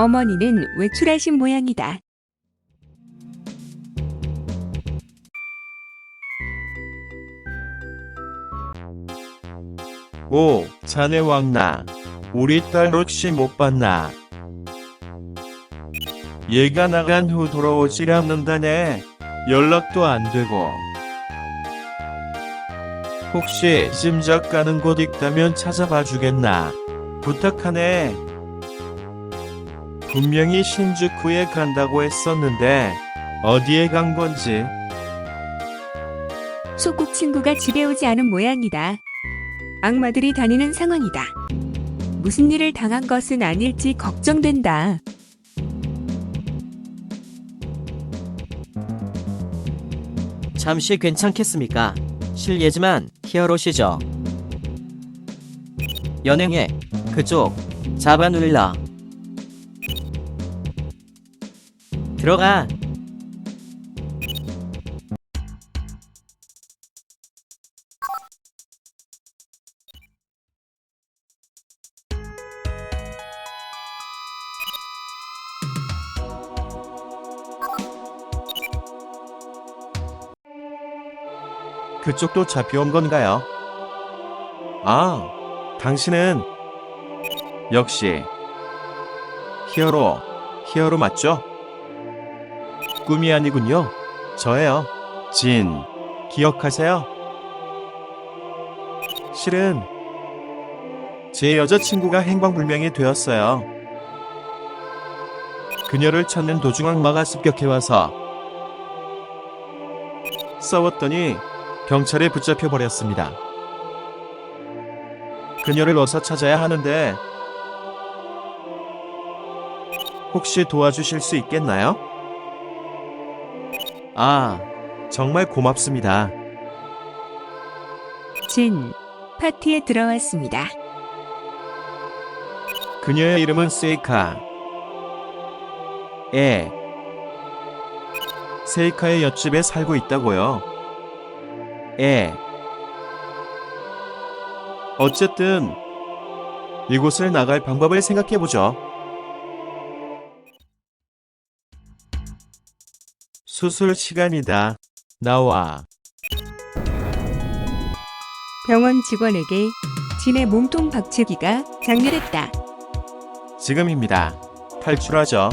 어머니는 외출하신 모양이다. 오, 자네 왕나. 우리 딸 혹시 못 봤나? 얘가 나간 후 돌아오질 않는다네. 연락도 안 되고. 혹시 짐작 가는 곳 있다면 찾아봐 주겠나? 부탁하네. 분명히 신주쿠에 간다고 했었는데 어디에 간 건지. 소국 친구가 집에 오지 않은 모양이다. 악마들이 다니는 상황이다. 무슨 일을 당한 것은 아닐지 걱정된다. 잠시 괜찮겠습니까? 실례지만 히어로시죠. 연행해 그쪽 잡아 눌러 들어가 그쪽도 잡혀온 건가요? 아, 당신은 역시 히어로, 히어로 맞죠? 꿈이 아니군요. 저예요. 진, 기억하세요? 실은 제 여자친구가 행방불명이 되었어요. 그녀를 찾는 도중 악마가 습격해와서 싸웠더니 경찰에 붙잡혀 버렸습니다. 그녀를 어서 찾아야 하는데 혹시 도와주실 수 있겠나요? 아, 정말 고맙습니다. 진, 파티에 들어왔습니다. 그녀의 이름은 세이카. 예. 세이카의 옆집에 살고 있다고요. 예. 어쨌든 이곳을 나갈 방법을 생각해 보죠. 수술 시간이다. 나와. 병원 직원에게 진의 몸통 박치기가 장렬했다. 지금입니다. 탈출하죠.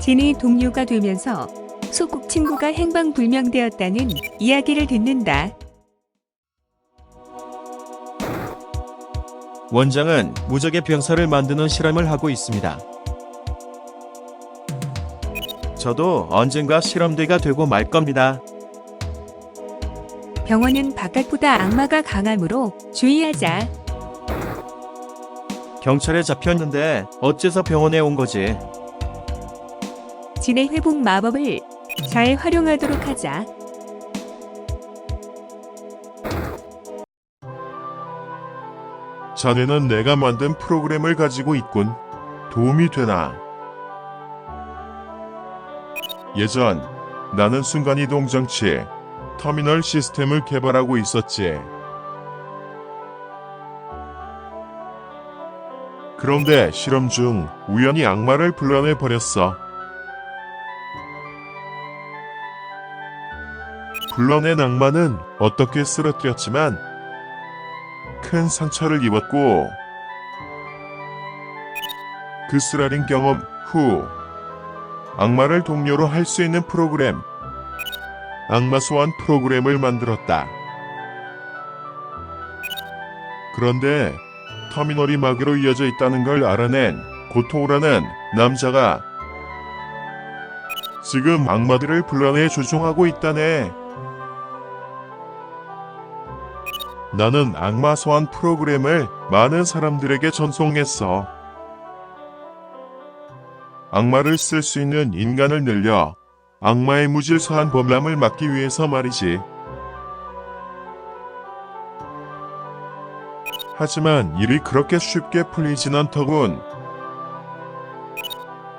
진이 동료가 되면서 소국 친구가 행방불명되었다는 이야기를 듣는다. 원장은 무적의 병사를 만드는 실험을 하고 있습니다. 저도 언젠가 실험대가 되고 말 겁니다. 병원은 바깥보다 악마가 강하므로 주의하자. 경찰에 잡혔는데 어째서 병원에 온 거지? 진의 회복 마법을 잘 활용하도록 하자. 자네는 내가 만든 프로그램을 가지고 있군. 도움이 되나? 예전 나는 순간이동 장치 터미널 시스템을 개발하고 있었지. 그런데 실험 중 우연히 악마를 불러내 버렸어. 불러낸 악마는 어떻게 쓰러뜨렸지만 큰 상처를 입었고 그 쓰라린 경험 후 악마를 동료로 할 수 있는 프로그램 악마 소환 프로그램을 만들었다. 그런데 터미널이 마귀로 이어져 있다는 걸 알아낸 고토우라는 남자가 지금 악마들을 불러내 조종하고 있다네. 나는 악마 소환 프로그램을 많은 사람들에게 전송했어. 악마를 쓸 수 있는 인간을 늘려 악마의 무질서한 범람을 막기 위해서 말이지. 하지만 일이 그렇게 쉽게 풀리진 않더군.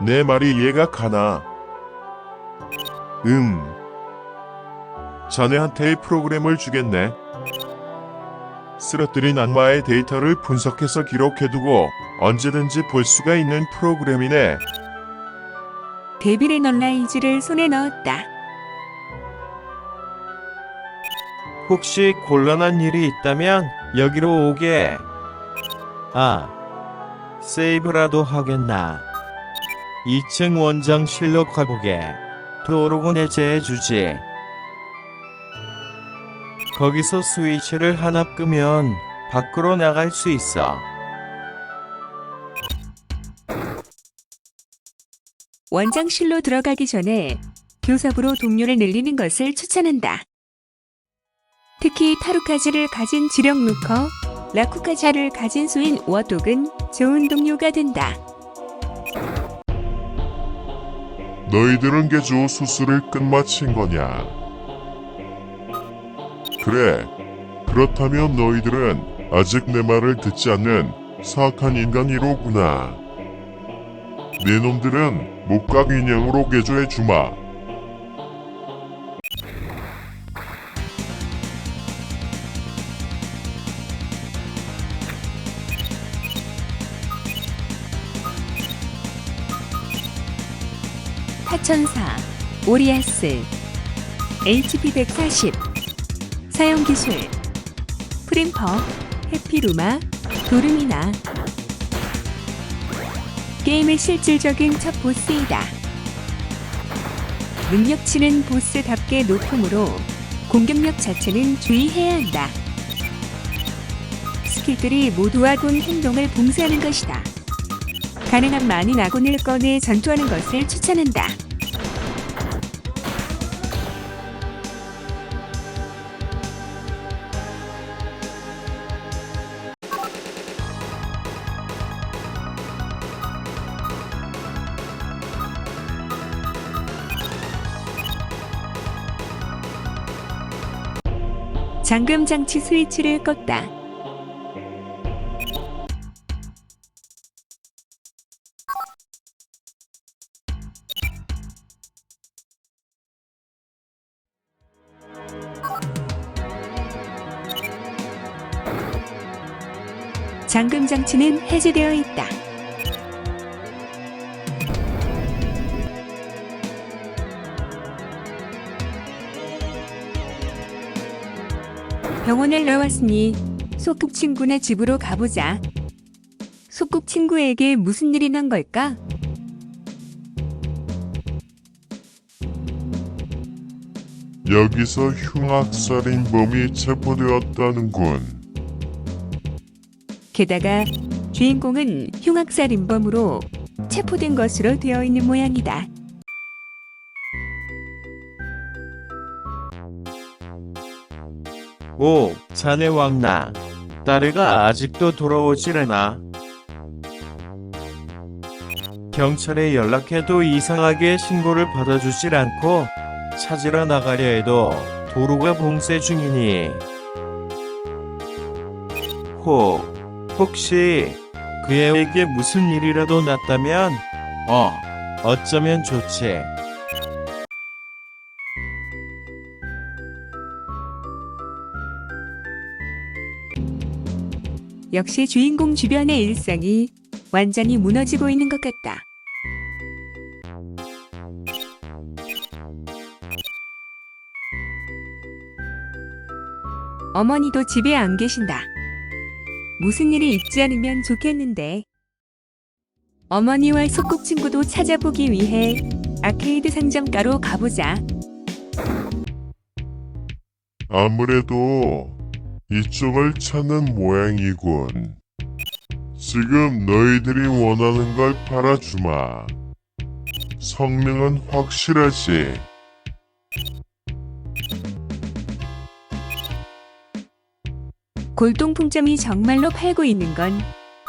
내 말이 이해가 가나? 음. 자네한테의 프로그램을 주겠네. 쓰러뜨린 악마의 데이터를 분석해서 기록해두고 언제든지 볼 수가 있는 프로그램이네. 데빌의 널라이즈를 손에 넣었다. 혹시 곤란한 일이 있다면 여기로 오게. 아, 세이브라도 하겠나. 2층 원장실로 가보게. 도로곤 해제해주지. 거기서 스위치를 하나 끄면 밖으로 나갈 수 있어. 원장실로 들어가기 전에 교섭으로 동료를 늘리는 것을 추천한다. 특히 타루카즈를 가진 지력 루커, 라쿠카자를 가진 소인 워독은 좋은 동료가 된다. 너희들은 개조 수술을 끝마친 거냐? 그래. 그렇다면 너희들은 아직 내 말을 듣지 않는 사악한 인간이로구나. 내 놈들은 목각 인형으로 개조해 주마. 타천사, 오리아스, HP 140, 사용 기술, 프림퍼, 해피루마, 도르미나. 게임의 실질적인 첫 보스이다. 능력치는 보스답게 높으므로 공격력 자체는 주의해야 한다. 스킬들이 모두 아군 행동을 봉쇄하는 것이다. 가능한 많은 아군을 꺼내 전투하는 것을 추천한다. 잠금 장치 스위치를 껐다. 잠금 장치는 해제되어 있다. 병원을 나왔으니 소꿉 친구네 집으로 가보자. 소꿉 친구에게 무슨 일이 난 걸까? 여기서 흉악살인 범이 체포되었다는군. 게다가 주인공은 흉악살인범으로 체포된 것으로 되어 있는 모양이다. 오, 자네 왕나. 딸애가 아직도 돌아오질 않아. 경찰에 연락해도 이상하게 신고를 받아주질 않고 찾으러 나가려 해도 도로가 봉쇄 중이니. 혹, 혹시 그 애에게 무슨 일이라도 났다면, 어, 어쩌면 좋지. 역시 주인공 주변의 일상이 완전히 무너지고 있는 것 같다. 어머니도 집에 안 계신다. 무슨 일이 있지 않으면 좋겠는데. 어머니와 소꿉친구도 찾아보기 위해 아케이드 상점가로 가보자. 아무래도 이쪽을 찾는 모양이군. 지금 너희들이 원하는 걸 팔아주마. 성능은 확실하지. 골동품점이 정말로 팔고 있는 건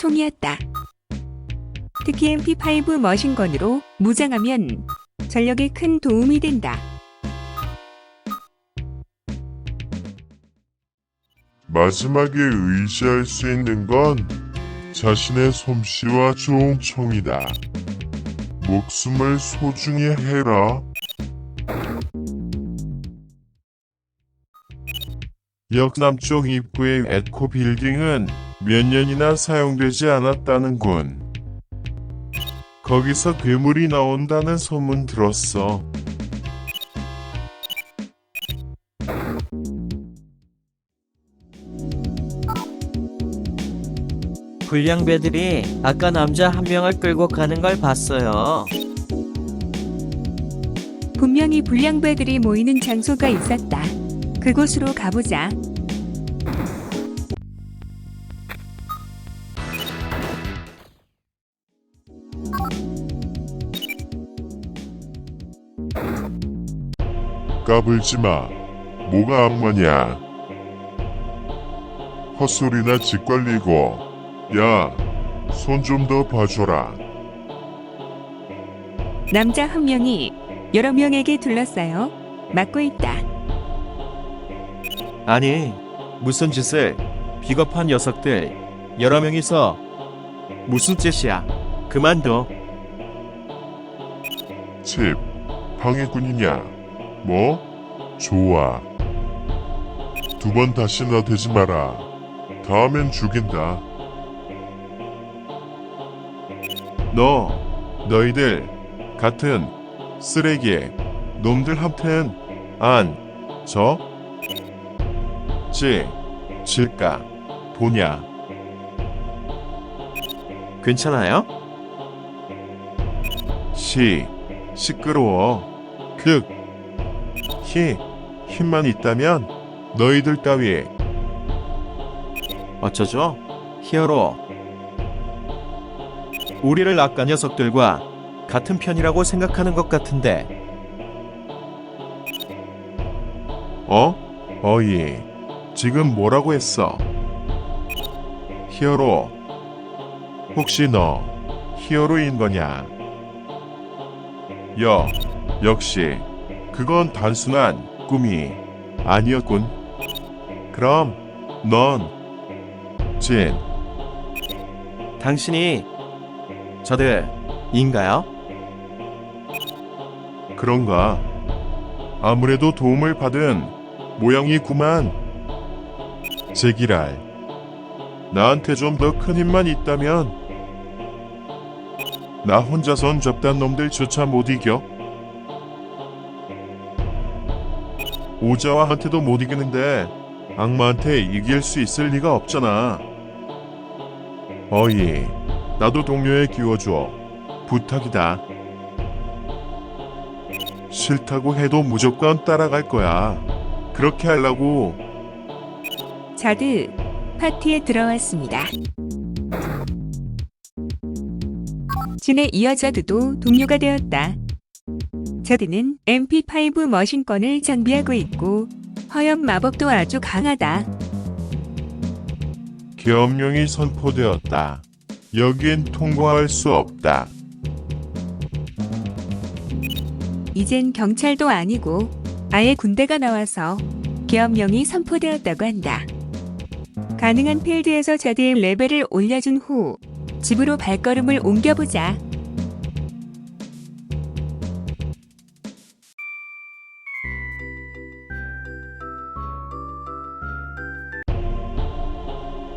총이었다. 특히 MP5 머신건으로 무장하면 전력에 큰 도움이 된다. 마지막에 의지할 수 있는 건 자신의 솜씨와 총이다. 목숨을 소중히 해라. 역 남쪽 입구의 에코 빌딩은 몇 년이나 사용되지 않았다는군. 거기서 괴물이 나온다는 소문 들었어. 불량배들이 아까 남자 한 명을 끌고 가는 걸 봤어요. 분명히 불량배들이 모이는 장소가 있었다. 그곳으로 가보자. 까불지 마. 뭐가 악마냐? 헛소리나 짓걸리고. 야, 손 좀 더 봐줘라. 남자 한 명이 여러 명에게 둘러싸여 막고 있다. 아니, 무슨 짓을 비겁한 녀석들 여러 명이서 무슨 짓이야? 그만둬. 칩, 방해꾼이냐? 뭐? 좋아. 두 번 다시 나대지 마라. 다음엔 죽인다. 너, 너희들 같은 쓰레기 놈들한텐 안, 저, 지, 질까, 보냐. 괜찮아요? 시, 시끄러워. 극, 히, 힘만 있다면 너희들 따위. 어쩌죠? 히어로. 우리를 아까 녀석들과 같은 편이라고 생각하는 것 같은데. 어? 어이, 지금 뭐라고 했어? 히어로. 혹시 너 히어로인 거냐? 여, 역시 그건 단순한 꿈이 아니었군. 그럼 넌 진. 당신이 저들 인가요? 그런가? 아무래도 도움을 받은 모양이구만. 제기랄. 나한테 좀 더 큰 힘만 있다면 나 혼자선 접단 놈들조차 못 이겨. 오자와한테도 못 이기는데 악마한테 이길 수 있을 리가 없잖아. 어이, 나도 동료에 끼워줘. 부탁이다. 싫다고 해도 무조건 따라갈 거야. 그렇게 하려고 자드 파티에 들어왔습니다. 진에 이어 자드도 동료가 되었다. 자드는 MP5 머신건을 장비하고 있고 화염 마법도 아주 강하다. 계엄령이 선포되었다. 여긴 통과할 수 없다. 이젠 경찰도 아니고 아예 군대가 나와서 계엄령이 선포되었다고 한다. 가능한 필드에서 자드의 레벨을 올려준 후 집으로 발걸음을 옮겨보자.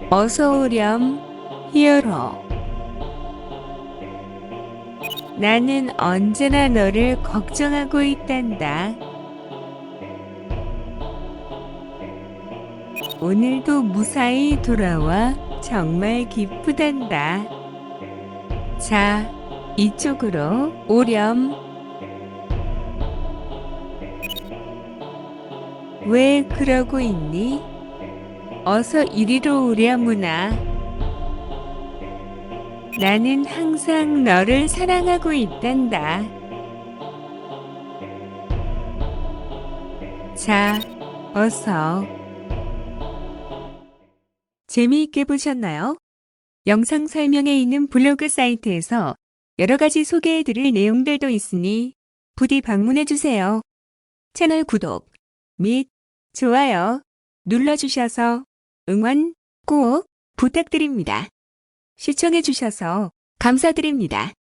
어서 오렴, 히어로. 나는 언제나 너를 걱정하고 있단다. 오늘도 무사히 돌아와 정말 기쁘단다. 자, 이쪽으로 오렴. 왜 그러고 있니? 어서 이리로 오려무나. 나는 항상 너를 사랑하고 있단다. 자, 어서. 재미있게 보셨나요? 영상 설명에 있는 블로그 사이트에서 여러 가지 소개해드릴 내용들도 있으니 부디 방문해주세요. 채널 구독 및 좋아요 눌러주셔서 응원 꼭 부탁드립니다. 시청해주셔서 감사드립니다.